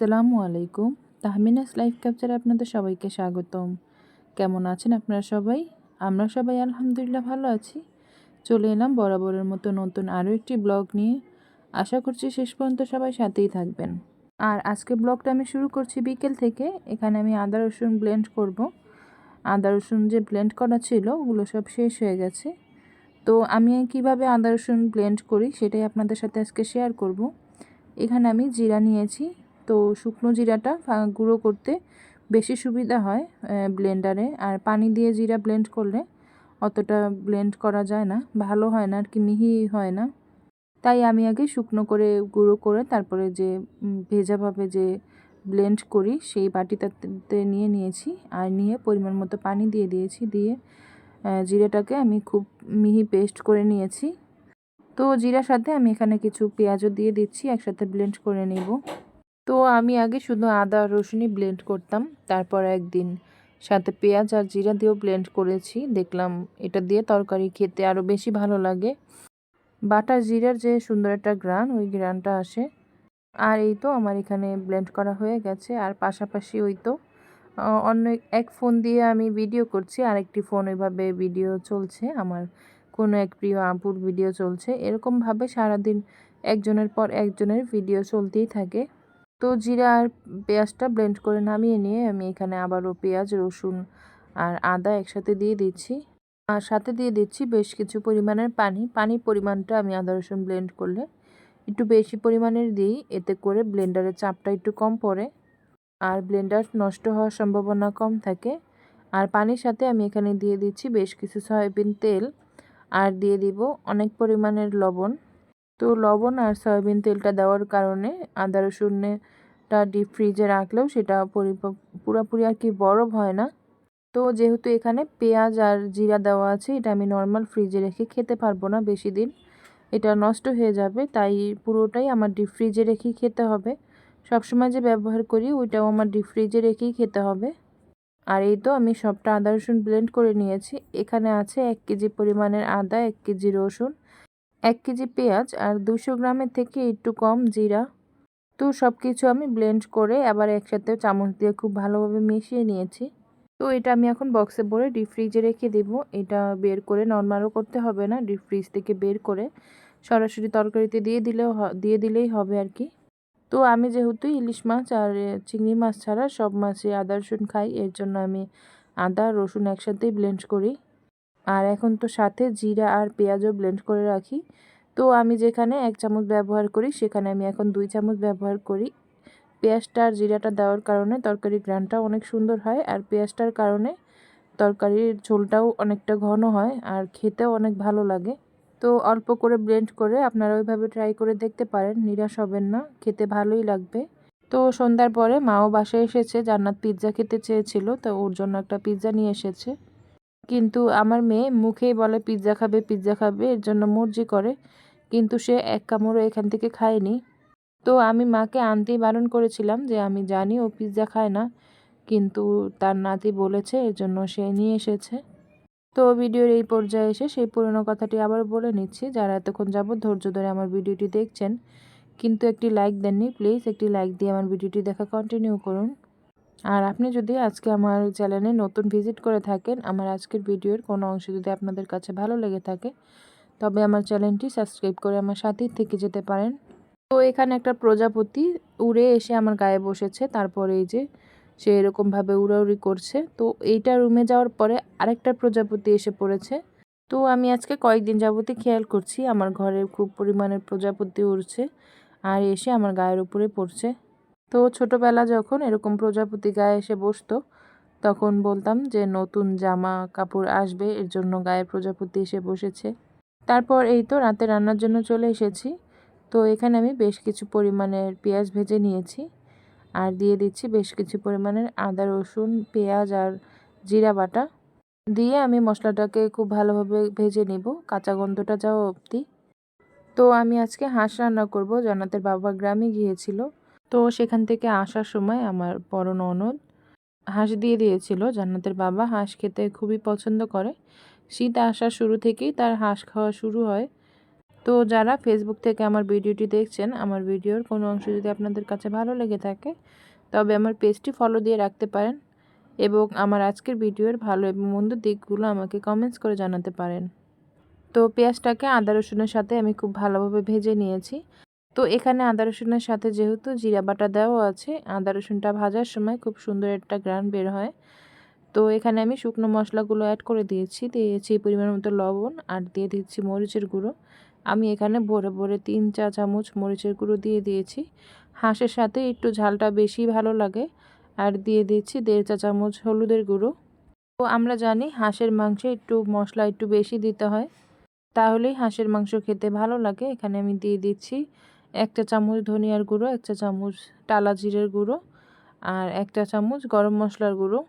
আসসালামু আলাইকুম। তাহমিনাস লাইফ ক্যাপচারে আপনাদের সবাইকে স্বাগতম। কেমন আছেন আপনারা সবাই? আমরা সবাই আলহামদুলিল্লাহ ভালো আছি। চলে এলাম বরাবরের মতো নতুন আরও একটি ব্লগ নিয়ে। আশা করছি শেষ পর্যন্ত সবাই সাথেই থাকবেন। আর আজকে ব্লগটা আমি শুরু করছি বিকেল থেকে। এখানে আমি আদা, রসুন ব্লেন্ড করব। আদা, রসুন যে ব্লেন্ড করা ছিল, ওগুলো সব শেষ হয়ে গেছে। তো আমি কীভাবে আদা, রসুন ব্লেন্ড করি, সেটাই আপনাদের সাথে আজকে শেয়ার করব। এখানে আমি জিরা নিয়েছি। তো শুকনো জিরাটা গুঁড়ো করতে বেশি সুবিধা হয় ব্লেন্ডারে। আর পানি দিয়ে জিরা ব্লেন্ড করলে অতটা ব্লেন্ড করা যায় না, ভালো হয় না, আর কি মিহি হয় না। তাই আমি আগে শুকনো করে গুঁড়ো করে তারপরে যে ভেজাভাবে যে ব্লেন্ড করি সেই বাটিটাতে নিয়ে নিয়েছি আর নিয়ে পরিমাণ মতো পানি দিয়ে দিয়েছি, দিয়ে জিরাটাকে আমি খুব মিহি পেস্ট করে নিয়েছি। তো জিরার সাথে আমি এখানে কিছু পেঁয়াজও দিয়ে দিচ্ছি, একসাথে ব্লেন্ড করে নেব। তো আমি আগে শুধু আদা, রসুনই ব্লেন্ড করতাম। তারপর একদিন সাথে পেঁয়াজ আর জিরা দিয়েও ব্লেন্ড করেছি। দেখলাম এটা দিয়ে তরকারি খেতে আরও বেশি ভালো লাগে। বাটা জিরার যে সুন্দর একটা গ্রান ওই গ্রানটা আসে। আর এই তো আমার এখানে ব্লেন্ড করা হয়ে গেছে। আর পাশাপাশি ওই তো অন্য এক ফোন দিয়ে আমি ভিডিও করছি। আরেকটি ফোন ওইভাবে ভিডিও চলছে। আমার কোনো এক প্রিয় আপুর ভিডিও চলছে। এরকমভাবে সারাদিন একজনের পর একজনের ভিডিও চলতেই থাকে। তো জিরা আর পেঁয়াজটা ব্লেন্ড করে নামিয়ে নিয়ে আমি এখানে আবারও পেঁয়াজ, রসুন আর আদা একসাথে দিয়ে দিচ্ছি। আর সাথে দিয়ে দিচ্ছি বেশ কিছু পরিমাণের পানি। পানির পরিমাণটা আমি আদা, রসুন ব্লেন্ড করলে একটু বেশি পরিমাণের দিই। এতে করে ব্লেন্ডারের চাপটা একটু কম পড়ে আর ব্লেন্ডার নষ্ট হওয়ার সম্ভাবনা কম থাকে। আর পানির সাথে আমি এখানে দিয়ে দিচ্ছি বেশ কিছু সয়াবিন তেল। আর দিয়ে দিব অনেক পরিমাণের লবণ। তো লবণ আর সয়াবিন তেলটা দেওয়ার কারণে আদা, রসুনটা ডিপ ফ্রিজে রাখলেও সেটা পুরোপুরি আর কি বরফ হয় না। তো যেহেতু এখানে পেঁয়াজ আর জিরা দেওয়া আছে, এটা আমি নর্মাল ফ্রিজে রেখে খেতে পারব না বেশি দিন। এটা নষ্ট হয়ে যাবে, তাই পুরোটাই আমার ডিপ ফ্রিজে রেখেই খেতে হবে। সবসময় যে ব্যবহার করি, ওইটাও আমার ডিপ ফ্রিজে রেখেই খেতে হবে। আর এই তো আমি সবটা আদা, রসুন ব্লেন্ড করে নিয়েছি। এখানে আছে এক কেজি পরিমাণের আদা, এক কেজি রসুন। এক কেজি পেঁয়াজ আর দুশো গ্রামের থেকে একটু কম জিরা। তো সব কিছু আমি ব্লেন্ড করে আবার একসাথে চামচ দিয়ে খুব ভালোভাবে মিশিয়ে নিয়েছি। তো এটা আমি এখন বক্সে ভরে ডিপ ফ্রিজে রেখে দেব। এটা বের করে নর্মালও করতে হবে না ডিপ ফ্রিজ থেকে বের করে সরাসরি তরকারিতে দিয়ে দিলেও দিয়ে দিলেই হবে আর কি। তো আমি যেহেতু ইলিশ মাছ আর চিংড়ি মাছ ছাড়া সব মাছে আদা রসুন খাই, এর জন্য আমি আদা রসুন একসাথেই ব্লেন্ড করি। আর এখন তো সাথে জিরা আর পেঁয়াজও ব্লেন্ড করে রাখি। তো আমি যেখানে এক চামচ ব্যবহার করি, সেখানে আমি এখন দুই চামচ ব্যবহার করি। পেঁয়াজটা আর জিরাটা দেওয়ার কারণে তরকারির গ্রানটা অনেক সুন্দর হয় আর পেঁয়াজটার কারণে তরকারির ঝোলটাও অনেকটা ঘন হয় আর খেতেও অনেক ভালো লাগে। তো অল্প করে ব্লেন্ড করে আপনারা ওইভাবে ট্রাই করে দেখতে পারেন, নিরাশ হবেন না, খেতে ভালোই লাগবে। তো সন্ধ্যার পরে মাও বাসায় এসেছে, জান্নাত পিৎজা খেতে চেয়েছিল, তো ওর জন্য একটা পিৎজা নিয়ে এসেছে। কিন্তু আমার মেয়ে মুখেই বলে, পিৎজা খাবে পিৎজা খাবে, এর জন্য মর্জি করে। কিন্তু সে এক কামড়ও এখান থেকে খায়নি। তো আমি মাকে আনতেই বারণ করেছিলাম যে, আমি জানি ও পিৎজা খায় না। কিন্তু তার নাতি বলেছে, এর জন্য সে নিয়ে এসেছে। তো ভিডিওর এই পর্যায়ে এসে সেই পুরনো কথাটি আবার বলে নিচ্ছি। যারা এতক্ষণ যাবৎ ধৈর্য ধরে আমার ভিডিওটি দেখছেন, কিন্তু একটি লাইক দেননি প্লিজ একটি লাইক দিয়ে আমার ভিডিওটি দেখা কন্টিনিউ করুন। আর আপনি যদি আজকে আমার চ্যানেলে নতুন ভিজিট করে থাকেন, আমার আজকের ভিডিওর কোনো অংশ যদি আপনাদের কাছে ভালো লেগে থাকে, তবে আমার চ্যানেলটি সাবস্ক্রাইব করে আমার সাথেই থেকে যেতে পারেন। তো এখানে একটা প্রজাপতি উড়ে এসে আমার গায়ে বসেছে, তারপরে এই যে সে এরকমভাবে উড়াউড়ি করছে। তো এইটা রুমে যাওয়ার পরে আরেকটা প্রজাপতি এসে পড়েছে। তো আমি আজকে কয়েকদিন যাবতই খেয়াল করছি, আমার ঘরে খুব পরিমাণের প্রজাপতি উড়ছে আর এসে আমার গায়ের উপরে পড়ছে। তো ছোটোবেলা যখন এরকম প্রজাপতি গায়ে এসে বসতো, তখন বলতাম যে নতুন জামা কাপড় আসবে, এর জন্য গায়ে প্রজাপতি এসে বসেছে। তারপর এই তো রাতে রান্নার জন্য চলে এসেছি। তো এখানে আমি বেশ কিছু পরিমাণের পেঁয়াজ ভেজে নিয়েছি আর দিয়ে দিচ্ছি বেশ কিছু পরিমাণের আদা, রসুন, পেঁয়াজ আর জিরা বাটা। দিয়ে আমি মশলাটাকে খুব ভালোভাবে ভেজে নিব, কাঁচা গন্ধটা যাওয়া অবধি। তো আমি আজকে হাঁস রান্না করব জানাতের বাবা গ্রামে গিয়েছিল। তো সেখান থেকে আসার সময় আমার বড় ননদ হাঁস দিয়ে দিয়েছিল। জান্নাতের বাবা হাঁস খেতে খুবই পছন্দ করে। শীত আসার শুরু থেকেই তার হাঁস খাওয়া শুরু হয়। তো যারা ফেসবুক থেকে আমার ভিডিওটি দেখছেন, আমার ভিডিওর কোনো অংশ যদি আপনাদের কাছে ভালো লেগে থাকে, তবে আমার পেজটি ফলো দিয়ে রাখতে পারেন এবং আমার আজকের ভিডিওর ভালো এবং মন্দ দিকগুলো আমাকে কমেন্টস করে জানাতে পারেন। তো পেঁয়াজটাকে আদা রসুনের সাথে আমি খুব ভালোভাবে ভেজে নিয়েছি। তো এখানে আদা রসুনের সাথে যেহেতু জিরা বাটা দেওয়া আছে, আদা রসুনটা ভাজার সময় খুব সুন্দর একটা গ্রান বের হয়। তো এখানে আমি শুকনো মশলাগুলো অ্যাড করে দিয়েছি দিয়েছি পরিমাণ মতো লবণ আর দিয়ে দিচ্ছি মরিচের গুঁড়ো। আমি এখানে ভরে ভরে তিন চা চামচ মরিচের গুঁড়ো দিয়ে দিয়েছি। হাঁসের সাথে একটু ঝালটা বেশি ভালো লাগে আর দিয়ে দিচ্ছি দেড় চা চামচ হলুদের গুঁড়ো। তো আমরা জানি হাঁসের মাংসে একটু মশলা একটু বেশি দিতে হয়, তাহলেই হাঁসের মাংস খেতে ভালো লাগে। এখানে আমি দিয়ে দিচ্ছি একটা চামচ ধনিয়ার গুঁড়ো, একটা চামচ টালা জিরের গুঁড়ো আর একটা চামচ গরম মশলার গুঁড়ো।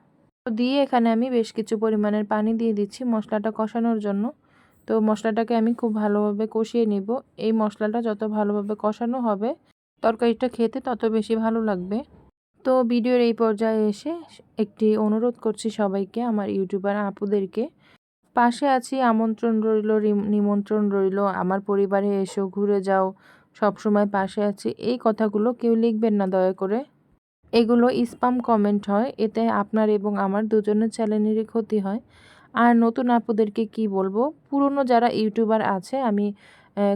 দিয়ে এখানে আমি বেশ কিছু পরিমাণের পানি দিয়ে দিচ্ছি মশলাটা কষানোর জন্য। তো মশলাটাকে আমি খুব ভালোভাবে কষিয়ে নিব। এই মশলাটা যত ভালোভাবে কষানো হবে, তরকারিটা খেতে তত বেশি ভালো লাগবে। তো ভিডিওর এই পর্যায়ে এসে একটি অনুরোধ করছি সবাইকে, আমার ইউটিউবার আপুদেরকে। পাশে আছি, আমন্ত্রণ রইল নিমন্ত্রণ রইল। আমার পরিবারে এসো, ঘুরে যাও। সব সময় পাশে আছি। এই কথাগুলো কেউ লিখবেন না, দয়া করে। এগুলো স্পাম কমেন্ট হয়, এতে আপনার এবং আমার দুজনের চ্যানেলেরই ক্ষতি হয়। আর নতুন আপুদেরকে কি বলব? পুরনো যারা ইউটিউবার আছে, আমি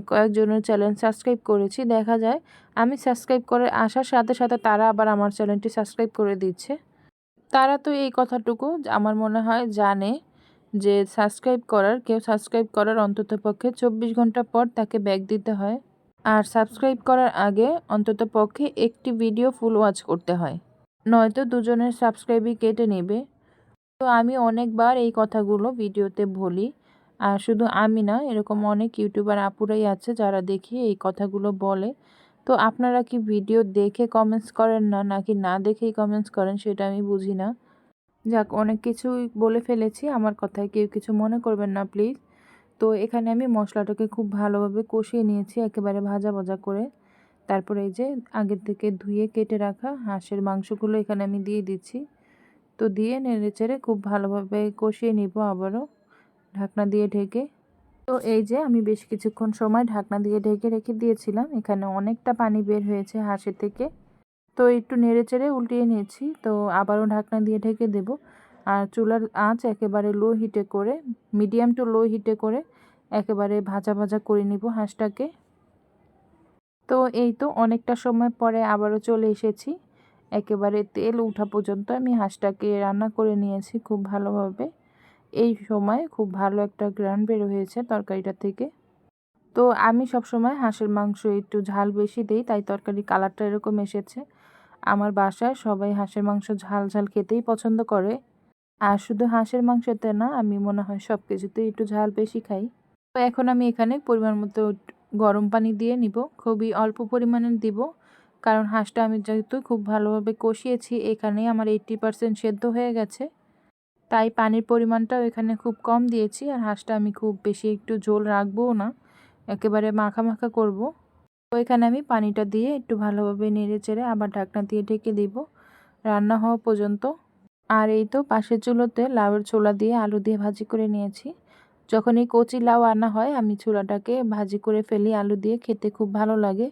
কয়েকজনের চ্যানেল সাবস্ক্রাইব করেছি, দেখা যায়। আমি সাবস্ক্রাইব করে আসার সাথে সাথে তারা আবার আমার চ্যানেলটি সাবস্ক্রাইব করে দিচ্ছে। তারা তো এই কথাটুকু আমার মনে হয় জানে যে সাবস্ক্রাইব করার, কেউ সাবস্ক্রাইব করার অন্তত পক্ষে চব্বিশ ঘণ্টা পর তাকে ব্যাক দিতে হয়। আর সাবস্ক্রাইব করার আগে অন্তত পক্ষে একটি ভিডিও ফুল ওয়াচ করতে হয়। নয়তো দুজনের সাবস্ক্রাইবই কেটে নেবে। তো আমি অনেকবার এই কথাগুলো ভিডিওতে বলি। আর শুধু আমি না, এরকম অনেক ইউটিউবার আপুরাই আছে যারা দেখি এই কথাগুলো বলে। তো আপনারা কি ভিডিও দেখে কমেন্টস করেন না, নাকি না দেখেই কমেন্টস করেন সেটা আমি বুঝি না। যাক, অনেক কিছুই বলে ফেলেছি। আমার কথায় কেউ কিছু মনে করবেন না প্লিজ তো এখানে আমি মশলাটাকে খুব ভালোভাবে কষিয়ে নিয়েছি একেবারে ভাজা ভাজা করে। তারপরে এই যে আগের থেকে ধুয়ে কেটে রাখা হাঁসের মাংসগুলো এখানে আমি দিয়ে দিচ্ছি। তো দিয়ে নেড়ে চেড়ে খুব ভালোভাবে কষিয়ে নিব আবারও ঢাকনা দিয়ে ঢেকে। তো এই যে আমি বেশ কিছুক্ষণ সময় ঢাকনা দিয়ে ঢেকে রেখে দিয়েছিলাম, এখানে অনেকটা পানি বের হয়েছে হাঁসের থেকে। তো একটু নেড়ে চেড়ে উল্টিয়ে নিয়েছি, তো আবারও ঢাকনা দিয়ে ঢেকে দেব। আর চুলার আঁচ একেবারে লো হিটে করে মিডিয়াম টু লো হিটে করে একেবারে ভাজা ভাজা করে নিব হাঁসটাকে। তো এই তো অনেকটা সময় পরে আবারও চলে এসেছি। একেবারে তেল উঠা পর্যন্ত আমি হাঁসটাকে রান্না করে নিয়েছি খুব ভালোভাবে। এই সময় খুব ভালো একটা গ্রান বের হয়েছে তরকারিটা থেকে। তো আমি সব সময় হাঁসের মাংস একটু ঝাল বেশি দিই, তাই তরকারি কালারটা এরকম এসেছে। আমার বাসায় সবাই হাঁসের মাংস ঝাল ঝাল খেতেই পছন্দ করে। আর শুধু হাঁসের মাংসতে না, আমি মনে হয় সব কিছুতেই একটু ঝাল বেশি খাই। তো এখন আমি এখানে পরিমাণ মতো গরম পানি দিয়ে নিব। খুবই অল্প পরিমাণে দিব, কারণ হাঁসটা আমি যেহেতু খুব ভালোভাবে কষিয়েছি, এখানেই আমার এইট্টি পারসেন্ট সেদ্ধ হয়ে গেছে। তাই পানির পরিমাণটাও এখানে খুব কম দিয়েছি, আর হাঁসটা আমি খুব বেশি একটু ঝোল রাখবও না, একেবারে মাখা মাখা করব। তো এখানে আমি পানিটা দিয়ে একটু ভালোভাবে নেড়ে চেড়ে আবার ঢাকনা দিয়ে ঢেকে দিব। রান্না হওয়া পর্যন্ত আর এই তো পাশের চুলোতে লাউয়ের ছোলা দিয়ে আলু দিয়ে ভাজি করে নিয়েছি। যখন এই কচি লাউ আনা হয়, আমি ছোলাটাকে ভাজি করে ফেলি, আলু দিয়ে খেতে খুব ভালো লাগে।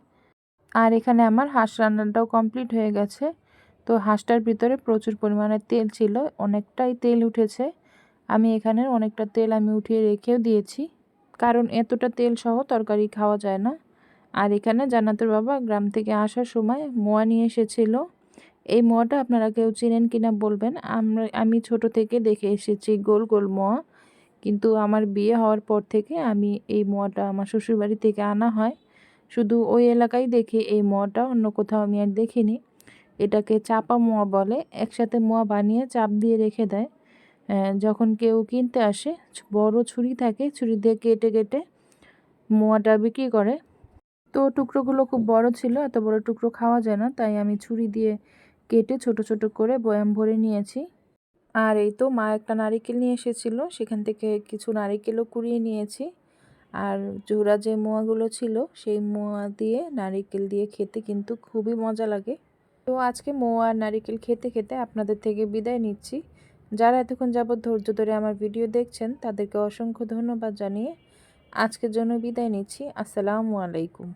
আর এখানে আমার হাঁস রান্নাটাও কমপ্লিট হয়ে গেছে। তো হাঁসটার ভিতরে প্রচুর পরিমাণে তেল ছিল, অনেকটাই তেল উঠেছে। আমি এখানে অনেকটা তেল আমি উঠিয়ে রেখেও দিয়েছি। কারণ এতটা তেল সহ তরকারি খাওয়া যায় না। আর এখানে জান্নাতের বাবা গ্রাম থেকে আসার সময় মোয়া নিয়ে এসেছিল। এই মোয়াটা আপনারা কেউ চিনেন কিনা বলবেন। আমরা, আমি ছোট থেকে দেখে এসেছি গোল গোল মোয়া। কিন্তু আমার বিয়ে হওয়ার পর থেকে আমি এই মোয়াটা আমার শ্বশুরবাড়ি থেকে আনা হয়। শুধু ওই এলাকায় দেখি এই মোয়াটা, অন্য কোথাও আমি আর দেখিনি। এটাকে চাপা মোয়া বলে, একসাথে মোয়া বানিয়ে চাপ দিয়ে রেখে দেয়। যখন কেউ কিনতে আসে বড় ছুরি থাকে, ছুরি দিয়ে কেটে কেটে মোয়াটা বিক্রি করে। তো টুকরোগুলো খুব বড় ছিল, এত বড় টুকরো খাওয়া যায় না, তাই আমি ছুরি দিয়ে কেটে ছোট ছোট করে বয়াম ভরে নিয়েছি। আর এই তো মা একটা নারিকেল নিয়ে এসেছিল, সেখান থেকে কিছু নারিকেলও কুড়িয়ে নিয়েছি। আর জোড়া যে মোয়াগুলো ছিল, সেই মোয়া দিয়ে নারিকেল দিয়ে খেতে কিন্তু খুবই মজা লাগে। তো আজকে মোয়া আর নারিকেল খেতে খেতে আপনাদের থেকে বিদায় নিচ্ছি। যারা এতক্ষণ যাবৎ ধৈর্য ধরে আমার ভিডিও দেখছেন, তাদেরকে অসংখ্য ধন্যবাদ জানিয়ে আজকের জন্য বিদায় নিচ্ছি। আসসালামু আলাইকুম।